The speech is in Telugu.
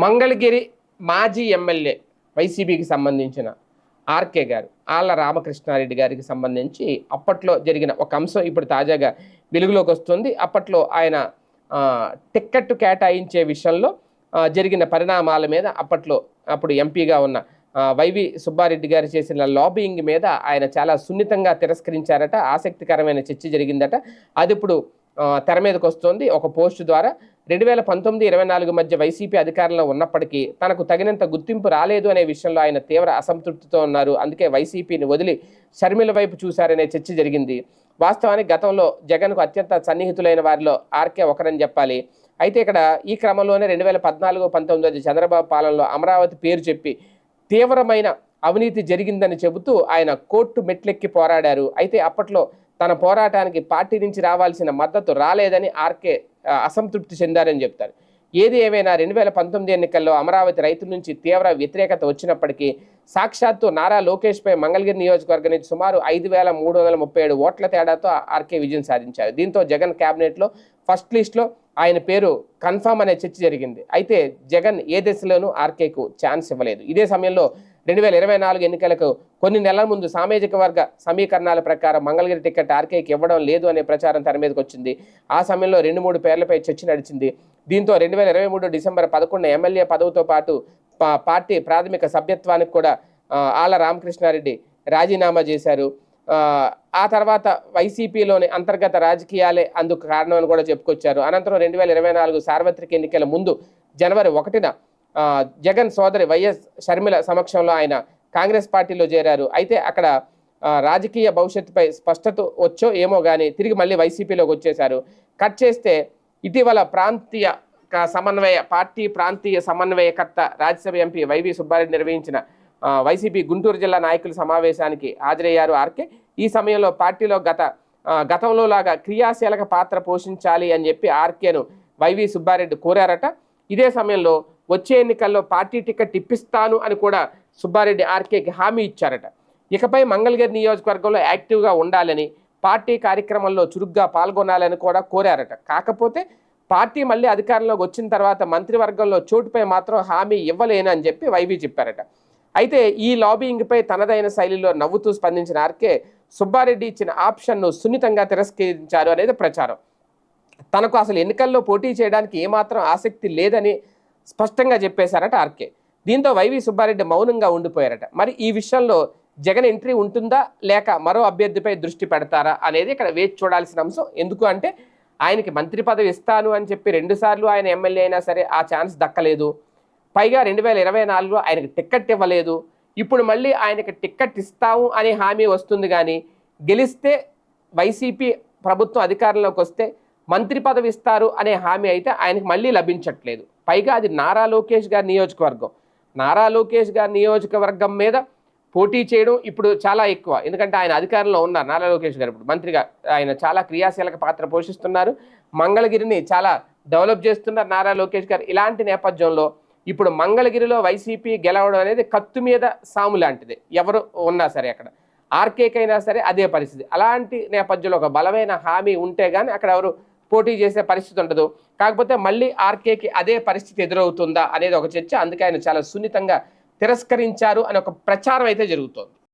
మంగళగిరి మాజీ ఎమ్మెల్యే వైసీపీకి సంబంధించిన ఆర్కే గారు ఆళ్ళ రామకృష్ణారెడ్డి గారికి సంబంధించి అప్పట్లో జరిగిన ఒక అంశం ఇప్పుడు తాజాగా వెలుగులోకి వస్తుంది. అప్పట్లో ఆయన టిక్కెట్ కేటాయించే విషయంలో జరిగిన పరిణామాల మీద అప్పట్లో అప్పుడు ఎంపీగా ఉన్న వైవి సుబ్బారెడ్డి గారు చేసిన లాబింగ్ మీద ఆయన చాలా సున్నితంగా తిరస్కరించారట. ఆసక్తికరమైన చర్చ జరిగిందట. అది ఇప్పుడు తెర మీదకి వస్తుంది. ఒక పోస్ట్ ద్వారా రెండు వేల పంతొమ్మిది ఇరవై నాలుగు మధ్య వైసీపీ అధికారంలో ఉన్నప్పటికీ తనకు తగినంత గుర్తింపు రాలేదు అనే విషయంలో ఆయన తీవ్ర అసంతృప్తితో ఉన్నారు. అందుకే వైసీపీని వదిలి షర్మిల వైపు చూశారనే చర్చ జరిగింది. వాస్తవానికి గతంలో జగన్కు అత్యంత సన్నిహితులైన వారిలో ఆర్కే ఒకరని చెప్పాలి. అయితే ఇక్కడ ఈ క్రమంలోనే రెండు వేల పద్నాలుగు పంతొమ్మిది చంద్రబాబు పాలనలో అమరావతి పేరు చెప్పి తీవ్రమైన అవినీతి జరిగిందని చెబుతూ ఆయన కోర్టు మెట్లెక్కి పోరాడారు. అయితే అప్పట్లో తన పోరాటానికి పార్టీ నుంచి రావాల్సిన మద్దతు రాలేదని ఆర్కే అసంతృప్తి చెందారని చెప్తారు. ఏది ఏమైనా రెండు వేల పంతొమ్మిది ఎన్నికల్లో అమరావతి రైతుల నుంచి తీవ్ర వ్యతిరేకత వచ్చినప్పటికీ సాక్షాత్తు నారా లోకేష్పై మంగళగిరి నియోజకవర్గం నుంచి సుమారు ఐదు వేల మూడు వందల ముప్పై ఏడు ఓట్ల తేడాతో ఆర్కే విజయం సాధించారు. దీంతో జగన్ క్యాబినెట్లో ఫస్ట్ లిస్ట్లో ఆయన పేరు కన్ఫర్మ్ అనే చర్చ జరిగింది. అయితే జగన్ ఏ దశలోనూ ఆర్కేకు ఛాన్స్ ఇవ్వలేదు. ఇదే సమయంలో రెండు వేల ఇరవై నాలుగు ఎన్నికలకు కొన్ని నెలల ముందు సామాజిక వర్గ సమీకరణాల ప్రకారం మంగళగిరి టికెట్ ఆర్కేకి ఇవ్వడం లేదు అనే ప్రచారం తెర మీదకి వచ్చింది. ఆ సమయంలో రెండు మూడు పేర్లపై చర్చ నడిచింది. దీంతో రెండు వేల ఇరవై మూడు డిసెంబర్ పదకొండు ఎమ్మెల్యే పదవితో పాటు పార్టీ ప్రాథమిక సభ్యత్వానికి కూడా ఆల రామకృష్ణారెడ్డి రాజీనామా చేశారు. ఆ, తర్వాత వైసీపీలోని అంతర్గత రాజకీయాలే అందుకు కారణం అని కూడా చెప్పుకొచ్చారు. అనంతరం రెండు వేల ఇరవై నాలుగు సార్వత్రిక ఎన్నికల ముందు జనవరి ఒకటిన జగన్ సోదరి వైఎస్ షర్మిల సమక్షంలో ఆయన కాంగ్రెస్ పార్టీలో చేరారు. అయితే అక్కడ రాజకీయ భవిష్యత్తుపై స్పష్టత వచ్చో ఏమో కానీ తిరిగి మళ్ళీ వైసీపీలోకి వచ్చేశారు. కట్ చేస్తే ఇటీవల ప్రాంతీయ సమన్వయ పార్టీ ప్రాంతీయ సమన్వయకర్త రాజ్యసభ ఎంపీ వైవి సుబ్బారెడ్డి నిర్వహించిన వైసీపీ గుంటూరు జిల్లా నాయకుల సమావేశానికి హాజరయ్యారు ఆర్కే. ఈ సమయంలో పార్టీలో గత గతంలో లాగా క్రియాశీలక పాత్ర పోషించాలి అని చెప్పి ఆర్కేను వైవి సుబ్బారెడ్డి కోరారట. ఇదే సమయంలో వచ్చే ఎన్నికల్లో పార్టీ టికెట్ ఇప్పిస్తాను అని కూడా సుబ్బారెడ్డి ఆర్కేకి హామీ ఇచ్చారట. ఇకపై మంగళగిరి నియోజకవర్గంలో యాక్టివ్గా ఉండాలని పార్టీ కార్యక్రమంలో చురుగ్గా పాల్గొనాలని కూడా కోరారట. కాకపోతే పార్టీ మళ్ళీ అధికారంలోకి వచ్చిన తర్వాత మంత్రివర్గంలో చోటుపై మాత్రం హామీ ఇవ్వలేను అని చెప్పి వైవి చెప్పారట. అయితే ఈ లాబింగ్పై తనదైన శైలిలో నవ్వుతూ స్పందించిన ఆర్కే సుబ్బారెడ్డి ఇచ్చిన ఆప్షన్ను సున్నితంగా తిరస్కరించారు అనేది ప్రచారం. తనకు అసలు ఎన్నికల్లో పోటీ చేయడానికి ఏమాత్రం ఆసక్తి లేదని స్పష్టంగా చెప్పేశారట ఆర్కే. దీంతో వైవి సుబ్బారెడ్డి మౌనంగా ఉండిపోయారట. మరి ఈ విషయంలో జగన్ ఎంట్రీ ఉంటుందా? లేక మరో అభ్యర్థిపై దృష్టి పెడతారా? అనేది ఇక్కడ వేచి చూడాల్సిన అంశం. ఎందుకు అంటే ఆయనకి మంత్రి పదవి ఇస్తాను అని చెప్పి రెండుసార్లు ఆయన ఎమ్మెల్యే అయినా సరే ఆ ఛాన్స్ దక్కలేదు. పైగా రెండు వేల ఇరవై నాలుగులో ఆయనకు టిక్కెట్ ఇవ్వలేదు. ఇప్పుడు మళ్ళీ ఆయనకి టిక్కెట్ ఇస్తాము అనే హామీ వస్తుంది కానీ గెలిస్తే వైసీపీ ప్రభుత్వం అధికారంలోకి వస్తే మంత్రి పదవి ఇస్తారు అనే హామీ అయితే ఆయనకి మళ్ళీ లభించట్లేదు. పైగా అది నారా లోకేష్ గారి నియోజకవర్గం. నారా లోకేష్ గారి నియోజకవర్గం మీద పోటీ చేయడం ఇప్పుడు చాలా ఎక్కువ. ఎందుకంటే ఆయన అధికారంలో ఉన్నారు నారా లోకేష్ గారు ఇప్పుడు. మంత్రిగా ఆయన చాలా క్రియాశీలక పాత్ర పోషిస్తున్నారు. మంగళగిరిని చాలా డెవలప్ చేస్తున్నారు నారా లోకేష్ గారు. ఇలాంటి నేపథ్యంలో ఇప్పుడు మంగళగిరిలో వైసీపీ గెలవడం అనేది కత్తు మీద సాము లాంటిది. ఎవరు ఉన్నా సరే అక్కడ. ఆర్కేకైనా సరే అదే పరిస్థితి. అలాంటి నేపథ్యంలో ఒక బలమైన హామీ ఉంటే కానీ అక్కడ ఎవరు పోటీ చేసే పరిస్థితి ఉండదు. కాకపోతే మళ్ళీ ఆర్కేకి అదే పరిస్థితి ఎదురవుతుందా అనేది ఒక చర్చ. అందుకే ఆయన చాలా సున్నితంగా తిరస్కరించారు అనే ఒక ప్రచారం అయితే జరుగుతోంది.